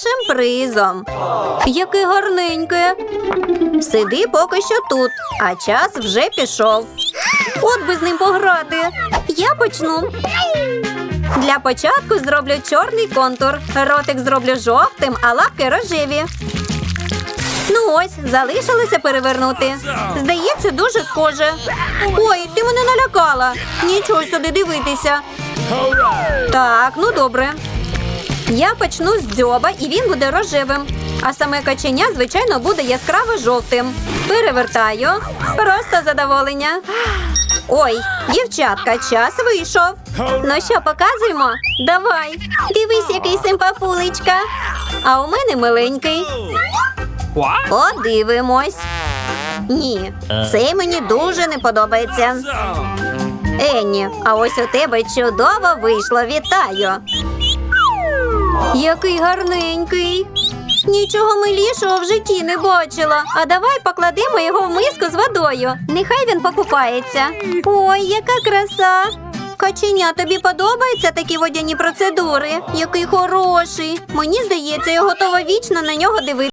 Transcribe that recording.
першим призом. Яке гарненьке. Сиди поки що тут, а час вже пішов. От би з ним пограти. Я почну. Для початку зроблю чорний контур. Ротик зроблю жовтим, а лапки рожеві. Ну ось, залишилося перевернути. Здається, дуже схоже. Ой, ти мене налякала. Нічого сюди дивитися. Так, ну добре. Я почну з дзьоба, і він буде рожевим. А саме каченя, звичайно, буде яскраво жовтим. Перевертаю. Просто задоволення. Ой, дівчатка, час вийшов. Ну що, показуємо? Давай. Дивись, який симпафулечка. А у мене миленький. Подивимось. Ні, це мені дуже не подобається. Енні, а ось у тебе чудово вийшло. Вітаю. Який гарненький. Нічого милішого в житті не бачила. А давай покладемо його в миску з водою. Нехай він покупається. Ой, яка краса! Каченя, тобі подобаються такі водяні процедури? Який хороший. Мені здається, я готова вічно на нього дивитися.